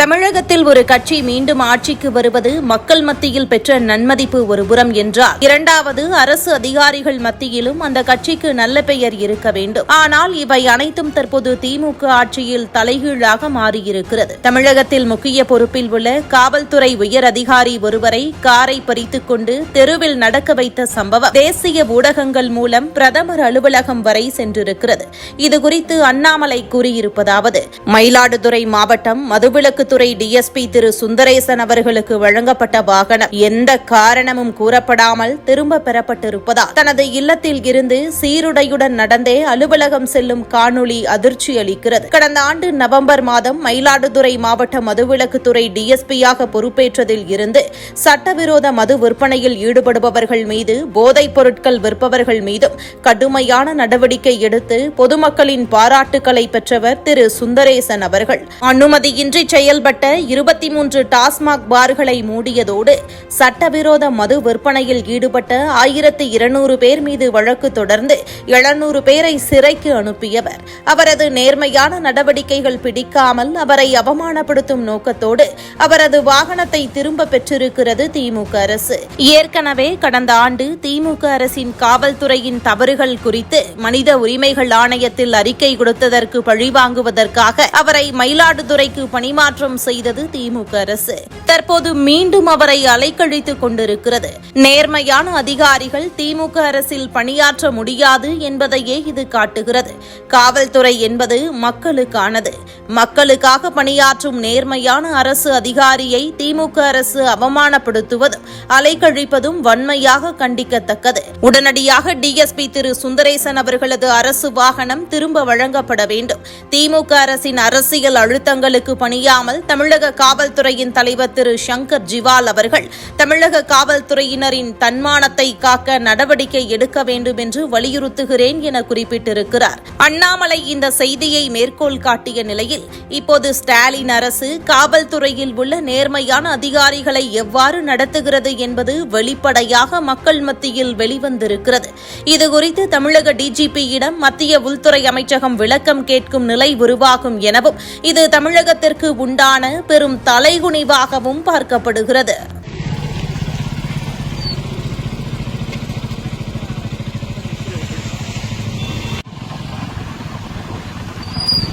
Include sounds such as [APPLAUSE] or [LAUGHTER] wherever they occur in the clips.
தமிழகத்தில் ஒரு கட்சி மீண்டும் ஆட்சிக்கு வருவது மக்கள் மத்தியில் பெற்ற நன்மதிப்பு ஒருபுறம் என்றால் இரண்டாவது அரசு அதிகாரிகள் மத்தியிலும் அந்த கட்சிக்கு நல்ல பெயர் இருக்க வேண்டும். ஆனால் இவை அனைத்தும் தற்போது திமுக ஆட்சியில் தலைகீழாக மாறியிருக்கிறது. தமிழகத்தில் முக்கிய பொறுப்பில் உள்ள காவல்துறை உயர் அதிகாரி ஒருவரை காரை பறித்துக் கொண்டு தெருவில் நடக்க வைத்த சம்பவம் தேசிய ஊடகங்கள் மூலம் பிரதமர் அலுவலகம் வரை சென்றிருக்கிறது. இதுகுறித்து அண்ணாமலை கூறியிருப்பதாவது மயிலாடுதுறை மாவட்டம் மதுவிலக்கு காவல்துறை டிஎஸ்பி திரு சுந்தரேசன் அவர்களுக்கு வழங்கப்பட்ட வாகனம். எந்த காரணமும் கூறப்படாமல் திரும்ப பெறப்பட்டிருப்பதால் தனது இல்லத்தில் இருந்து சீருடையுடன் நடந்தே அலுவலகம் செல்லும் காணொளி அதிர்ச்சி அளிக்கிறது. கடந்த ஆண்டு நவம்பர் மாதம் மயிலாடுதுறை மாவட்ட மதுவிலக்குத்துறை டிஎஸ்பியாக பொறுப்பேற்றதில் இருந்து சட்டவிரோத மது விற்பனையில் ஈடுபடுபவர்கள் மீது போதைப் பொருட்கள் விற்பவர்கள் மீதும் கடுமையான நடவடிக்கை எடுத்து பொதுமக்களின் பாராட்டுக்களை பெற்றவர் திரு சுந்தரேசன் அவர்கள். அனுமதியின்றி செயல் செயல்பட்ட இருபத்தி மூன்று டாஸ்மாக் பார்களை மூடியதோடு சட்டவிரோத மது விற்பனையில் ஈடுபட்ட ஆயிரத்து இருநூறு பேர் மீது வழக்கு தொடர்ந்து எழுநூறு பேரை சிறைக்கு அனுப்பியவர். அவரது நேர்மையான நடவடிக்கைகள் பிடிக்காமல் அவரை அவமானப்படுத்தும் நோக்கத்தோடு அவரது வாகனத்தை திரும்ப பெற்றிருக்கிறது திமுக அரசு. ஏற்கனவே கடந்த ஆண்டு திமுக அரசின் காவல்துறையின் தவறுகள் குறித்து மனித உரிமைகள் ஆணையத்தில் அறிக்கை கொடுத்ததற்கு பழிவாங்குவதற்காக அவரை மயிலாடுதுறைக்கு பணிமாற்றம் குற்றம் செய்தது திமுக அரசு. தற்போது மீண்டும் அவரை அலைக்கழித்துக் கொண்டிருக்கிறது. நேர்மையான அதிகாரிகள் திமுக அரசில் பணியாற்ற முடியாது என்பதையே இது காட்டுகிறது. காவல்துறை என்பது மக்களுக்கானது. மக்களுக்காக பணியாற்றும் நேர்மையான அரசு அதிகாரியை திமுக அரசு அவமானப்படுத்துவதும் அலைக்கழிப்பதும் வன்மையாக கண்டிக்கத்தக்கது. உடனடியாக டிஎஸ்பி திரு சுந்தரேசன் அவர்களது அரசு வாகனம் திரும்ப வழங்கப்பட வேண்டும். திமுக அரசின் அரசியல் அழுத்தங்களுக்கு பணியாமல் தமிழக காவல்துறையின் தலைவர் திரு சங்கர் ஜிவால் அவர்கள். தமிழக காவல்துறையினரின் தன்மானத்தை காக்க நடவடிக்கை எடுக்க வேண்டும் என்று வலியுறுத்துகிறேன் என குறிப்பிட்டிருக்கிறார். அண்ணாமலை இந்த செய்தியை மேற்கோள் காட்டிய நிலையில் இப்போது ஸ்டாலின் அரசு காவல்துறையில் உள்ள நேர்மையான அதிகாரிகளை எவ்வாறு நடத்துகிறது என்பது வெளிப்படையாக மக்கள் மத்தியில் வெளிவந்திருக்கிறது. இதுகுறித்து தமிழக டிஜிபியிடம் மத்திய உள்துறை அமைச்சகம் விளக்கம் கேட்கும் நிலை உருவாகும் எனவும் இது தமிழகத்திற்கு உண்டான பெரும் தலைகுனிவாகவும் பார்க்கப்படுகிறது.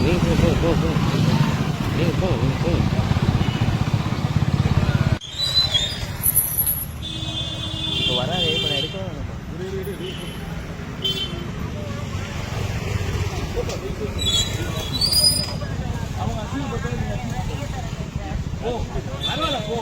நீ [LAUGHS] பரவாயில்ல போ